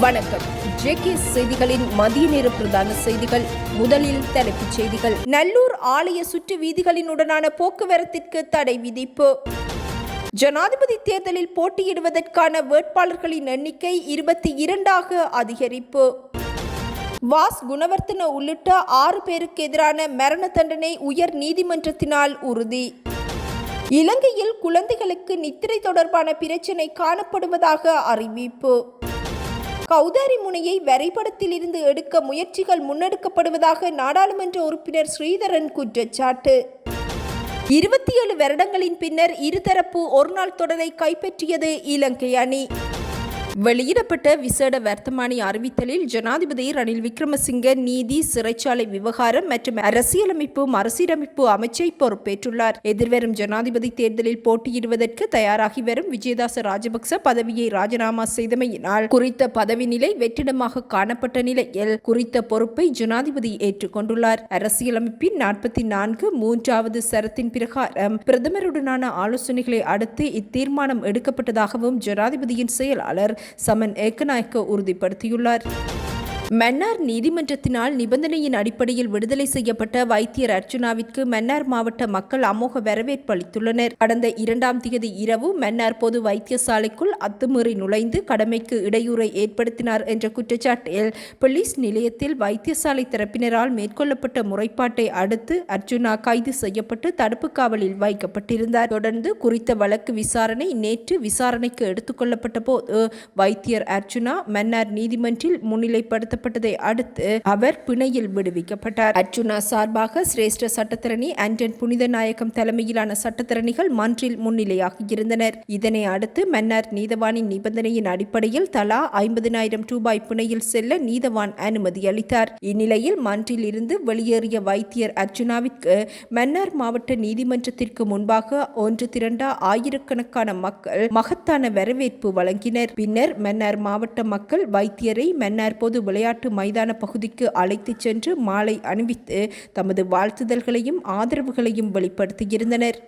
வணக்கம். ஜேகே செய்திகளின் மதிய நேர பிரதான செய்திகள் முதலில் தலைப்புச் செய்திகள். நல்லூர் ஆலய சுற்று வீதிகளினுடனான போக்குவரத்திற்கு தடை விதிப்பு. ஜனாதிபதி தேர்தலில் போட்டியிடுவதற்கான வேட்பாளர்களின் எண்ணிக்கை இருபத்தி இரண்டாக அதிகரிப்பு. வாஸ் குணவர்த்தன உள்ளிட்ட ஆறு பேருக்கு எதிரான மரண தண்டனை உயர் நீதிமன்றத்தினால் உறுதி. இலங்கையில் குழந்தைகளுக்கு நித்திரை தொடர்பான பிரச்சினை காணப்படுவதாக அறிவிப்பு. கௌதாரி முனையை வரைபடத்தில் இருந்து எடுக்க முயற்சிகள் முன்னெடுக்கப்படுவதாக நாடாளுமன்ற உறுப்பினர் ஸ்ரீதரன் குற்றச்சாட்டு. இருபத்தி ஏழு வருடங்களின் பின்னர் இருதரப்பு ஒருநாள் தொடரை கைப்பற்றியது இலங்கை அணி. வெளியிடப்பட்ட விசேட வர்த்தமானி அறிவித்தலில் ஜனாதிபதி ரணில் விக்ரமசிங்க நீதி சிறைச்சாலை விவகாரம் மற்றும் அரசியலமைப்பு மறுசீரமைப்பு அமைச்சை பொறுப்பேற்றுள்ளார். எதிர்வரும் ஜனாதிபதி தேர்தலில் போட்டியிடுவதற்கு தயாராகி வரும் விஜயதாச ராஜபக்ச பதவியை ராஜினாமா செய்தமையினால் குறித்த பதவி நிலை வெற்றிடமாக காணப்பட்ட நிலையில் குறித்த பொறுப்பை ஜனாதிபதி ஏற்றுக்கொண்டுள்ளார். அரசியலமைப்பின் நாற்பத்தி நான்கு மூன்றாவது சரத்தின் பிரகாரம் பிரதமருடனான ஆலோசனைகளை அடுத்து இத்தீர்மானம் எடுக்கப்பட்டதாகவும் ஜனாதிபதியின் செயலாளர் சமன் ஏக்கநாயக்க உறுதிப்படுத்தியுள்ளார். மன்னார் நீதிமன்றத்தினால் நிபந்தனையின் அடிப்படையில் விடுதலை செய்யப்பட்ட வைத்தியர் அர்ச்சுனாவிற்கு மன்னார் மாவட்ட மக்கள் அமோக வரவேற்பு அளித்துள்ளனர். கடந்த இரண்டாம் தேதி இரவு மன்னார் பொது வைத்தியசாலைக்குள் அத்துமீறி நுழைந்து கடமைக்கு இடையூறை ஏற்படுத்தினார் என்ற குற்றச்சாட்டில் போலீஸ் நிலையத்தில் வைத்தியசாலை தரப்பினரால் மேற்கொள்ளப்பட்ட முறைப்பாட்டை அடுத்து அர்ஜுனா கைது செய்யப்பட்டு தடுப்பு காவலில் வைக்கப்பட்டிருந்தார். தொடர்ந்து குறித்த வழக்கு விசாரணை நேற்று விசாரணைக்கு எடுத்துக்கொள்ளப்பட்ட போது வைத்தியர் அர்ஜுனா மன்னார் நீதிமன்றில் முன்னிலைப்படுத்த நடத்தப்பட்டதை அடுத்து அவர் பிணையில் விடுவிக்கப்பட்டார். அர்ஜுனா சார்பாக சிரேஷ்ட சட்டத்தரணி ஆண்டன் புனிதநாயகம் தலைமையிலான சட்டத்தரணிகள் மன்றில் முன்னிலையாக இருந்தனர். இதனை அடுத்து மன்னார் நீதவானின் நிபந்தனையின் அடிப்படையில் தலா ஐம்பதினாயிரம் ரூபாய் பிணையில் செல்ல நீதவான் அனுமதி அளித்தார். இந்நிலையில் மன்றில் இருந்து வெளியேறிய வைத்தியர் அர்ஜுனாவிற்கு மன்னார் மாவட்ட நீதிமன்றத்திற்கு முன்பாக ஒன்று திரண்ட ஆயிரக்கணக்கான மக்கள் மகத்தான வரவேற்பு வழங்கினர். பின்னர் மன்னார் மாவட்ட மக்கள் வைத்தியரை மன்னார் பொது விளையாட்டு விளையாட்டு மைதான பகுதிக்கு அழைத்துச் சென்று மாலை அணிவித்து தமது வாழ்த்துதல்களையும் ஆதரவுகளையும் வெளிப்படுத்தியிருந்தனர்.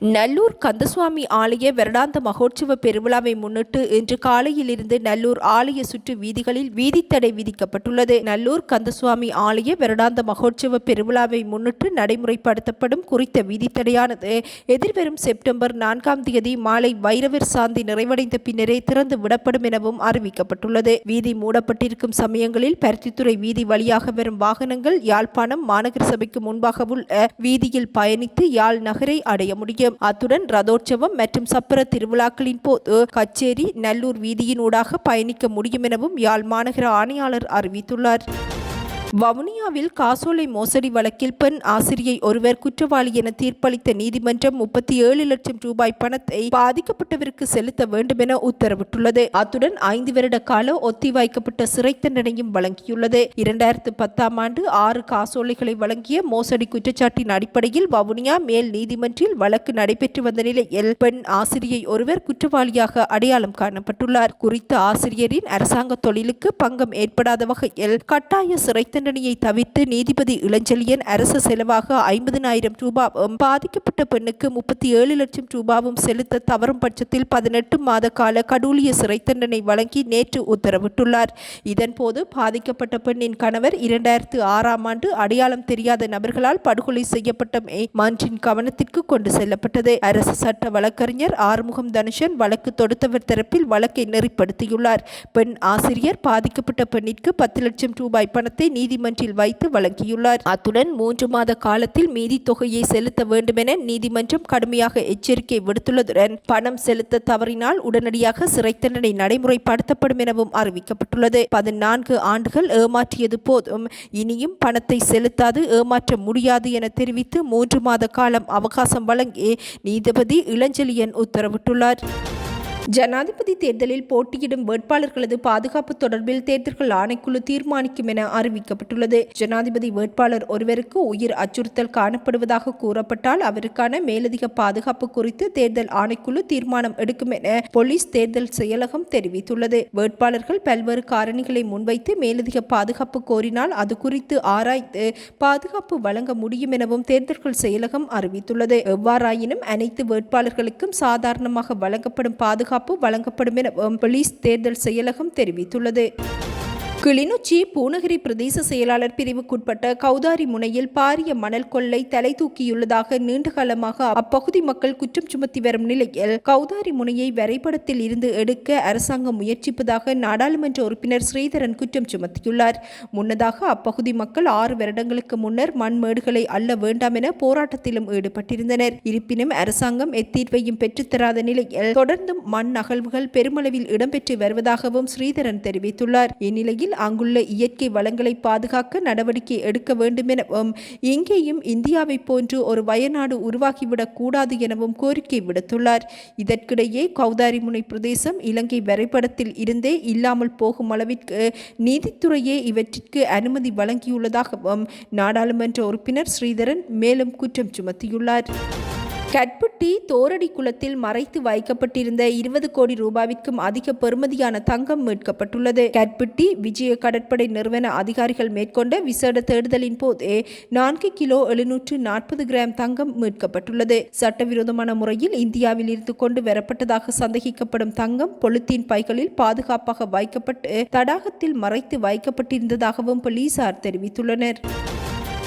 நல்லூர் கந்தசுவாமி ஆலய வருடாந்த மகோற்சவ பெருவிழாவை முன்னிட்டு இன்று காலையிலிருந்து நல்லூர் ஆலய சுற்று வீதிகளில் வீதித்தடை விதிக்கப்பட்டுள்ளது. நல்லூர் கந்தசுவாமி ஆலய வருடாந்த மகோற்சவ பெருவிழாவை முன்னிட்டு நடைமுறைப்படுத்தப்படும் குறித்த வீதித்தடையானது எதிர்வரும் செப்டம்பர் நான்காம் தேதி மாலை வைரவர் சாந்தி நிறைவடைந்த பின்னரே திறந்து விடப்படும் எனவும் அறிவிக்கப்பட்டுள்ளது. வீதி மூடப்பட்டிருக்கும் சமயங்களில் பருத்தித்துறை வீதி வழியாக வரும் வாகனங்கள் யாழ்ப்பாணம் மாநகர சபைக்கு முன்பாக உள்ள வீதியில் பயணித்து யாழ் நகரை அடைய முடியும். அத்துடன் ரதோற்சவம் மற்றும் சப்பர திருவிழாக்களின் போது கச்சேரி நல்லூர் வீதியினூடாக பயணிக்க முடியும் எனவும் யாழ் மாநகர ஆணையாளர் அறிவித்துள்ளார். வவுனியாவில் காசோலை மோசடி வழக்கில் பெண் ஆசிரியை ஒருவர் குற்றவாளி என தீர்ப்பளித்த நீதிமன்றம் முப்பத்தி ஏழு லட்சம் ரூபாய் பணத்தை பாதிக்கப்பட்டவருக்கு செலுத்த வேண்டும் என உத்தரவிட்டுள்ளது. அத்துடன் ஐந்து வருட கால ஒத்திவைக்கப்பட்ட சிறை தண்டனையும் வழங்கியுள்ளது. இரண்டாயிரத்து பத்தாம் ஆண்டு ஆறு காசோலைகளை வழங்கிய மோசடி குற்றச்சாட்டின் அடிப்படையில் வவுனியா மேல் நீதிமன்றில் வழக்கு நடைபெற்று வந்த நிலையில் பெண் ஆசிரியை ஒருவர் குற்றவாளியாக அடையாளம் காணப்பட்டுள்ளார். குறித்த ஆசிரியரின் அரசாங்க தொழிலுக்கு பங்கம் ஏற்படாத வகையில் கட்டாய சிறை தண்டனையை தவிர்த்து நீதிபதி இளஞ்செழியன் அரசு செலவாக ஐம்பதினாயிரம் ரூபாவும் பாதிக்கப்பட்ட பெண்ணுக்கு முப்பத்தி ஏழு லட்சம் ரூபாவும் செலுத்த தவறும் பட்சத்தில் பதினெட்டு மாத கால கடூழிய சிறை தண்டனை வழங்கி நேற்று உத்தரவிட்டுள்ளார். இதன்போது பாதிக்கப்பட்ட பெண்ணின் கணவர் இரண்டாயிரத்து ஆறாம் ஆண்டு அடையாளம் தெரியாத நபர்களால் படுகொலை செய்யப்பட்ட மன்றின் கவனத்திற்கு கொண்டு செல்லப்பட்டது. அரசு சட்ட வழக்கறிஞர் ஆறுமுகம் தனுஷன் வழக்கு தொடுத்தவர் தரப்பில் வழக்கை நெறிப்படுத்தியுள்ளார். பெண் ஆசிரியர் பாதிக்கப்பட்ட பெண்ணிற்கு பத்து லட்சம் ரூபாய் பணத்தை நீதிமன்றில் வைத்து வழங்கியுள்ளார். அத்துடன் மூன்று மாத காலத்தில் மீதி தொகையை செலுத்த வேண்டுமென நீதிமன்றம் கடுமையாக எச்சரிக்கை விடுத்துள்ளதுடன் பணம் செலுத்த தவறினால் உடனடியாக சிறை தண்டனை நடைமுறைப்படுத்தப்படும் எனவும் அறிவிக்கப்பட்டுள்ளது. பதினான்கு ஆண்டுகள் ஏமாற்றியது போதும். இனியும் பணத்தை செலுத்தாது ஏமாற்ற முடியாது என தெரிவித்து மூன்று மாத காலம் அவகாசம் வழங்கி நீதிபதி இளஞ்செழியன் உத்தரவிட்டுள்ளார். ஜனாதிபதி தேர்தலில் போட்டியிடும் வேட்பாளர்களது பாதுகாப்பு தொடர்பில் தேர்தல்கள் ஆணைக்குழு தீர்மானிக்கும் என அறிவிக்கப்பட்டுள்ளது. ஜனாதிபதி வேட்பாளர் ஒருவருக்கு உயிர் அச்சுறுத்தல் காணப்படுவதாக கூறப்பட்டால் அவருக்கான மேலதிக பாதுகாப்பு குறித்து தேர்தல் ஆணைக்குழு தீர்மானம் எடுக்கும் என போலீஸ் தேர்தல் செயலகம் தெரிவித்துள்ளது. வேட்பாளர்கள் பல்வேறு காரணிகளை முன்வைத்து மேலதிக பாதுகாப்பு கோரினால் அது குறித்து ஆராய்ந்து பாதுகாப்பு வழங்க முடியும் எனவும் தேர்தல்கள் செயலகம் அறிவித்துள்ளது. எவ்வாறாயினும் அனைத்து வேட்பாளர்களுக்கும் சாதாரணமாக வழங்கப்படும் பாதுகாப்பு பாதுகாப்பு வழங்கப்படும் என போலீஸ் தேர்தல் செயலகம் தெரிவித்துள்ளது. கிளிநொச்சி பூநகரி பிரதேச செயலாளர் பிரிவுக்குட்பட்ட கௌதாரி முனையில் பாரிய மணல் கொள்ளை தலை தூக்கியுள்ளதாக நீண்டகாலமாக அப்பகுதி மக்கள் குற்றம் சுமத்தி வரும் நிலையில் கௌதாரி முனையை வரைபடத்தில் இருந்து எடுக்க அரசாங்கம் முயற்சிப்பதாக நாடாளுமன்ற உறுப்பினர் ஸ்ரீதரன் குற்றம் சுமத்தியுள்ளார். முன்னதாக அப்பகுதி மக்கள் ஆறு வருடங்களுக்கு முன்னர் மண்மேடுகளை அள்ள வேண்டாம் என போராட்டத்திலும் ஈடுபட்டிருந்தனர். இருப்பினும் அரசாங்கம் எத்தீர்வையும் பெற்றுத்தராத நிலையில் தொடர்ந்தும் மண் அகழ்வுகள் பெருமளவில் இடம்பெற்று வருவதாகவும் ஸ்ரீதரன் தெரிவித்துள்ளார். இந்நிலையில் வகையில் அங்குள்ள இயற்கை வளங்களை பாதுகாக்க நடவடிக்கை எடுக்க வேண்டும் எனவும் இங்கேயும் இந்தியாவை போன்று ஒரு வயநாடு உருவாகிவிடக் கூடாது எனவும் கோரிக்கை விடுத்துள்ளார். இதற்கிடையே கௌதாரிமுனை பிரதேசம் இலங்கை வரைபடத்தில் இருந்தே இல்லாமல் போகும் அளவிற்கு நீதித்துறையே இவற்றிற்கு அனுமதி வழங்கியுள்ளதாகவும் நாடாளுமன்ற உறுப்பினர் ஸ்ரீதரன் மேலும் குற்றம் சுமத்தியுள்ளார். கட்புட்டி தோரடி குளத்தில் மறைத்து வைக்கப்பட்டிருந்த இருபது கோடி ரூபாவிற்கும் அதிக பெறுமதியான தங்கம் மீட்கப்பட்டுள்ளது. கட்புட்டி விஜய கடற்படை நிறுவன அதிகாரிகள் மேற்கொண்ட விசேட தேடுதலின் போதே நான்கு கிலோ எழுநூற்று நாற்பது கிராம் தங்கம் மீட்கப்பட்டுள்ளது. சட்டவிரோதமான முறையில் இந்தியாவில் இருந்து கொண்டு வரப்பட்டதாக சந்தேகிக்கப்படும் தங்கம் பொலித்தீன் பைகளில் பாதுகாப்பாக வைக்கப்பட்டு தடாகத்தில் மறைத்து வைக்கப்பட்டிருந்ததாகவும் போலீசார் தெரிவித்துள்ளனர்.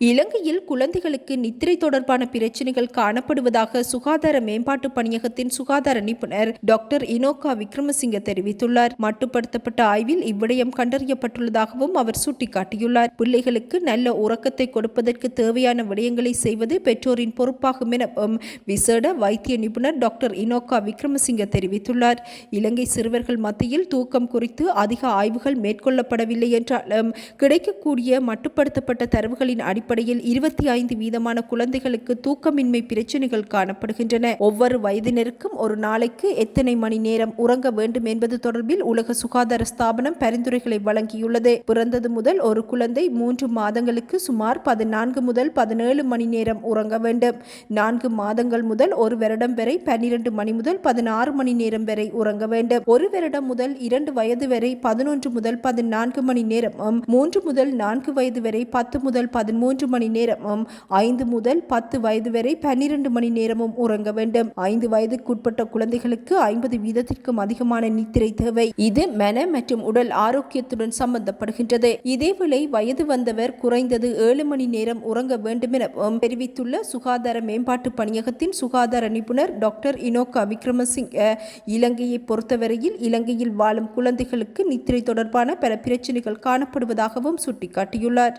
இலங்கையில் குழந்தைகளுக்கு நித்திரை தொடர்பான பிரச்சினைகள் காணப்படுவதாக சுகாதார மேம்பாட்டு பணியகத்தின் சுகாதார நிபுணர் டாக்டர் இனோகா விக்ரமசிங்க தெரிவித்துள்ளார். மட்டுப்படுத்தப்பட்ட ஆய்வில் இவ்விடயம் கண்டறியப்பட்டுள்ளதாகவும் அவர் சுட்டிக்காட்டியுள்ளார். பிள்ளைகளுக்கு நல்ல உறக்கத்தை கொடுப்பதற்கு தேவையான விடயங்களை செய்வது பெற்றோரின் பொறுப்பாகும் எனவும் விசேட வைத்திய நிபுணர் டாக்டர் இனோகா விக்ரமசிங்க தெரிவித்துள்ளார். இலங்கை சிறுவர்கள் மத்தியில் தூக்கம் குறித்து அதிக ஆய்வுகள் மேற்கொள்ளப்படவில்லை என்றாலும் கிடைக்கக்கூடிய மட்டுப்படுத்தப்பட்ட தரவுகளின் அடிப்படையில் அடிப்படையில் இருபத்தி ஐந்து வீதமான குழந்தைகளுக்கு தூக்கமின்மை பிரச்சனைகள் காணப்படுகின்றன. ஒவ்வொரு வயதினருக்கும் ஒரு நாளைக்கு எத்தனை மணி நேரம் உறங்க வேண்டும் என்பது தொடர்பில் உலக சுகாதார ஸ்தாபனம் பரிந்துரைகளை வழங்கியுள்ளது. பிறந்தது முதல் ஒரு குழந்தை மூன்று மாதங்களுக்கு சுமார் பதினான்கு முதல் பதினேழு மணி நேரம் உறங்க வேண்டும். நான்கு மாதங்கள் முதல் ஒரு வருடம் வரை பன்னிரண்டு மணி முதல் பதினாறு மணி நேரம் வரை உறங்க வேண்டும். ஒரு வருடம் முதல் இரண்டு வயது வரை பதினொன்று முதல் பதினான்கு மணி நேரமும் மூன்று முதல் நான்கு வயது வரை பத்து முதல் பதிமூன்று மூன்று மணி நேரமும் ஐந்து முதல் பத்து வயது வரை பன்னிரண்டு மணி நேரமும் உறங்க வேண்டும். ஐந்து வயதுக்குட்பட்ட குழந்தைகளுக்கு ஐம்பது வீதத்திற்கும் அதிகமான நித்திரை தேவை. இது மன மற்றும் உடல் ஆரோக்கியத்துடன் சம்பந்தப்படுகின்றது. இதேவேளை வயது வந்தவர் குறைந்தது ஏழு மணி நேரம் உறங்க வேண்டும் எனவும் தெரிவித்துள்ள சுகாதார மேம்பாட்டு பணியகத்தின் சுகாதார நிபுணர் டாக்டர் இனோகா விக்ரமசிங்க இலங்கையை பொறுத்தவரையில் இலங்கையில் வாழும் குழந்தைகளுக்கு நித்திரை தொடர்பான பல பிரச்சனைகள் காணப்படுவதாகவும் சுட்டிக்காட்டியுள்ளார்.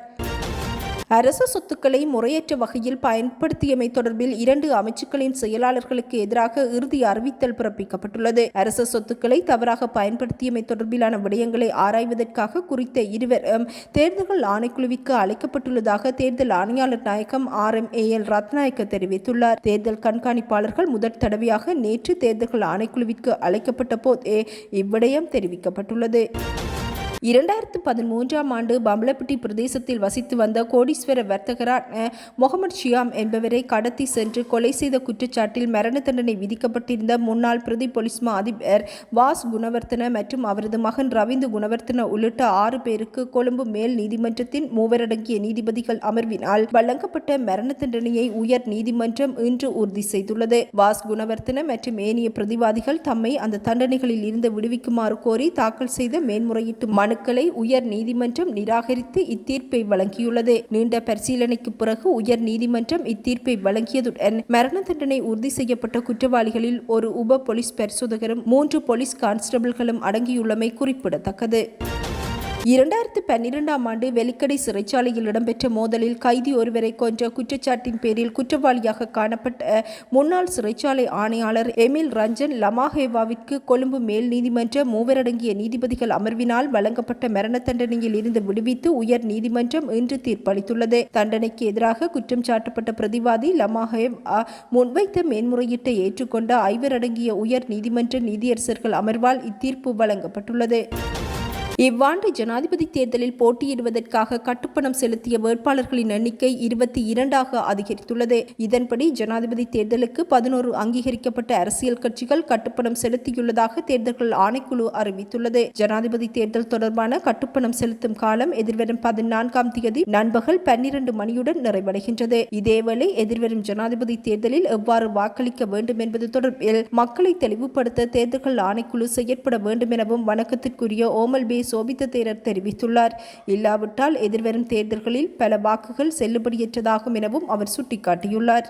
அரச சொத்துக்களை முறையற்ற வகையில் பயன்படுத்தியமை தொடர்பில் இரண்டு அமைச்சுக்களின் செயலாளர்களுக்கு எதிராக இறுதி அறிவித்தல் பிறப்பிக்கப்பட்டுள்ளது. அரச சொத்துக்களை தவறாக பயன்படுத்தியமை தொடர்பிலான விடயங்களை ஆராய்வதற்காக குறித்த இருவர் தேர்தல்கள் ஆணைக்குழுவிற்கு அழைக்கப்பட்டுள்ளதாக தேர்தல் ஆணையாளர் நாயகம் R M A L Ratnayake தெரிவித்துள்ளார். தேர்தல் கண்காணிப்பாளர்கள் முதற் தடவையாக நேற்று தேர்தல்கள் ஆணைக்குழுவிற்கு அழைக்கப்பட்ட போதே இவ்விடயம் தெரிவிக்கப்பட்டுள்ளது. இரண்டாயிரத்து பதிமூன்றாம் ஆண்டு பம்பலப்பட்டி பிரதேசத்தில் வசித்து வந்த கோடீஸ்வர வர்த்தகரான முகமது ஷியாம் என்பவரை கடத்தி சென்று கொலை செய்த குற்றச்சாட்டில் மரண தண்டனை விதிக்கப்பட்டிருந்த முன்னாள் பிரதி போலீஸ் மா அதிபர் வாஸ் குணவர்த்தன மற்றும் அவரது மகன் ரவீந்து குணவர்த்தன உள்ளிட்ட ஆறு பேருக்கு கொழும்பு மேல் நீதிமன்றத்தின் மூவரடங்கிய நீதிபதிகள் அமர்வினால் வழங்கப்பட்ட மரண தண்டனையை உயர் நீதிமன்றம் இன்று உறுதி செய்துள்ளது. வாஸ் குணவர்த்தன மற்றும் ஏனைய பிரதிவாதிகள் தம்மை அந்த தண்டனைகளில் இருந்து விடுவிக்குமாறு கோரி தாக்கல் செய்த மேன்முறையீட்டு மனுக்களை உயர் நீதிமன்றம் நிராகரித்து இத்தீர்ப்பை வழங்கியுள்ளது. நீண்ட பரிசீலனைக்கு பிறகு உயர் நீதிமன்றம் இத்தீர்ப்பை வழங்கியதுடன் மரண தண்டனை உறுதி செய்யப்பட்ட குற்றவாளிகளில் ஒரு உப போலீஸ் பரிசோதகரும் மூன்று போலீஸ் கான்ஸ்டபிள்களும் அடங்கியுள்ளமை குறிப்பிடத்தக்கது. இரண்டாயிரத்து பன்னிரெண்டாம் ஆண்டு வெலிக்கடை சிறைச்சாலையில் இடம்பெற்ற மோதலில் கைதி ஒருவரை கொன்ற குற்றச்சாட்டின் பேரில் குற்றவாளியாக காணப்பட்ட முன்னாள் சிறைச்சாலை ஆணையாளர் எமில் ரஞ்சன் லமாஹேவாவிற்கு கொழும்பு மேல் நீதிமன்ற மூவரடங்கிய நீதிபதிகள் அமர்வினால் வழங்கப்பட்ட மரண தண்டனையில் இருந்து விடுவித்து உயர் நீதிமன்றம் இன்று தீர்ப்பளித்துள்ளது. தண்டனைக்கு எதிராக குற்றம் சாட்டப்பட்ட பிரதிவாதி லமாஹேவ் முன்வைத்த மேன்முறையீட்டை ஏற்றுக்கொண்ட ஐவர் அடங்கிய உயர் நீதிமன்ற நீதியரசர்கள் அமர்வால் இத்தீர்ப்பு வழங்கப்பட்டுள்ளது. இவ்வாண்டு ஜனாதிபதி தேர்தலில் போட்டியிடுவதற்காக கட்டுப்பணம் செலுத்திய வேட்பாளர்களின் எண்ணிக்கை இருபத்தி இரண்டாக அதிகரித்துள்ளது. இதன்படி ஜனாதிபதி தேர்தலுக்கு பதினோரு அங்கீகரிக்கப்பட்ட அரசியல் கட்சிகள் கட்டுப்பணம் செலுத்தியுள்ளதாக தேர்தல்கள் ஆணைக்குழு அறிவித்துள்ளது. ஜனாதிபதி தேர்தல் தொடர்பான கட்டுப்பணம் செலுத்தும் காலம் எதிர்வரும் பதினான்காம் தேதி நண்பகல் பன்னிரண்டு மணியுடன் நிறைவடைகின்றது. இதேவேளை எதிர்வரும் ஜனாதிபதி தேர்தலில் எவ்வாறு வாக்களிக்க வேண்டும் என்பது தொடர்பில் மக்களை தெளிவுபடுத்த தேர்தல்கள் ஆணைக்குழு செயற்பட வேண்டும் எனவும் வணக்கத்திற்குரிய ஓமல் பேஸ் சோபித்த தேரர் தெரிவித்துள்ளார். இல்லாவிட்டால் எதிர்வரும் தேர்தல்களில் பல வாக்குகள் செல்லுபடியற்றதாகும் எனவும் அவர் சுட்டிக்காட்டியுள்ளார்.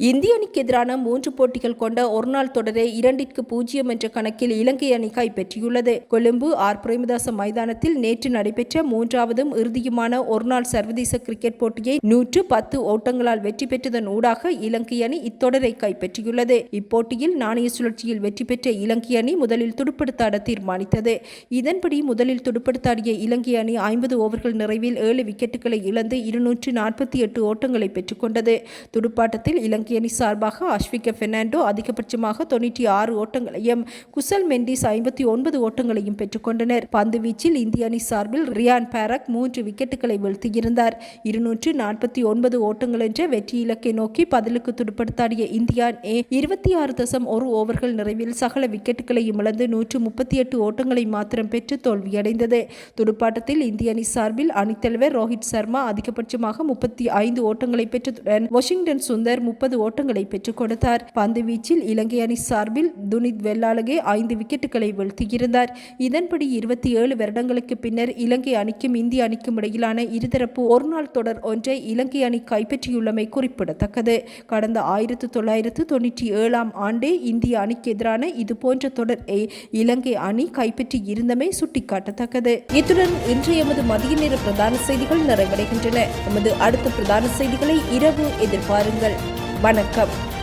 இந்திய அணிக்கு எதிரான மூன்று போட்டிகள் கொண்ட ஒருநாள் தொடரை இரண்டிற்கு பூஜ்ஜியம் என்ற கணக்கில் இலங்கை அணி கைப்பற்றியுள்ளது. கொழும்பு ஆர். பிரேமதாச மைதானத்தில் நேற்று நடைபெற்ற மூன்றாவதும் இறுதியுமான ஒருநாள் சர்வதேச கிரிக்கெட் போட்டியை நூற்று பத்து ஓட்டங்களால் வெற்றி பெற்றதன் ஊடாக இலங்கை அணி இத்தொடரை கைப்பற்றியுள்ளது. இப்போட்டியில் நாணய சுழற்சியில் வெற்றி பெற்ற இலங்கை அணி முதலில் துடுப்படுத்தாட தீர்மானித்தது. இதன்படி முதலில் துடுப்படுத்தாடிய இலங்கை அணி ஐம்பது ஓவர்கள் நிறைவில் ஏழு விக்கெட்டுகளை இழந்து இருநூற்று நாற்பத்தி எட்டு ஓட்டங்களை பெற்றுக்கொண்டது துடுப்பாட்டத்தில் இலங்கை அணி சார்பாக அஸ்விக பெர்னாண்டோ அதிகபட்சமாக தொண்ணூற்றி ஆறு ஓட்டங்களையும் குசல் மெண்டிஸ் ஐம்பத்தி ஒன்பது ஓட்டங்களையும் பெற்றுக்கொண்டனர். பந்து வீச்சில் இந்திய அணி சார்பில் ரியான் பாரக் மூன்று விக்கெட்டுகளை வீழ்த்தியிருந்தார். இருநூற்று நாற்பத்தி ஒன்பது ஓட்டங்கள் என்ற வெற்றி இலக்கை நோக்கி பதிலுக்கு துடுப்படுத்தாடிய இந்தியா ஏ இருபத்தி ஆறு தசம் ஒரு ஓவர்கள் நிறைவில் சகல விக்கெட்டுகளையும் இழந்து நூற்று முப்பத்தி எட்டு ஓட்டங்களை மாத்திரம் பெற்று தோல்வியடைந்தது. துடுப்பாட்டத்தில் இந்திய அணி சார்பில் அணித்தலைவர் ரோஹித் சர்மா அதிகபட்சமாக முப்பத்தி ஐந்து ஓட்டங்களை பெற்றதுடன் வாஷிங்டன் சுந்தர் முப்பது ஓட்டங்களை பெற்றுக் கொடுத்தார். பந்து வீச்சில் இலங்கை அணி சார்பில் துனித் வெள்ளாலகே ஐந்து விக்கெட்டுகளை வீழ்த்தியிருந்தார். இதன்படி இருபத்தி ஏழு வருடங்களுக்கு பின்னர் இலங்கை அணிக்கும் இந்திய அணிக்கும் இடையிலான இருதரப்பு ஒருநாள் தொடர் ஒன்றை இலங்கை அணி கைப்பற்றியுள்ளமை குறிப்பிடத்தக்கது. கடந்த ஆயிரத்து தொள்ளாயிரத்து தொன்னூற்றி ஏழாம் ஆண்டே இந்திய அணிக்கு எதிரான இதுபோன்ற தொடரை இலங்கை அணி கைப்பற்றி இருந்தமை சுட்டிக்காட்டத்தக்கது. இத்துடன் இன்றைய எமது மதிய நேர பிரதான செய்திகள் நிறைவடைகின்றன. எமது அடுத்த பிரதான செய்திகளை இரவு எதிர்பாருங்கள். வணக்கம்.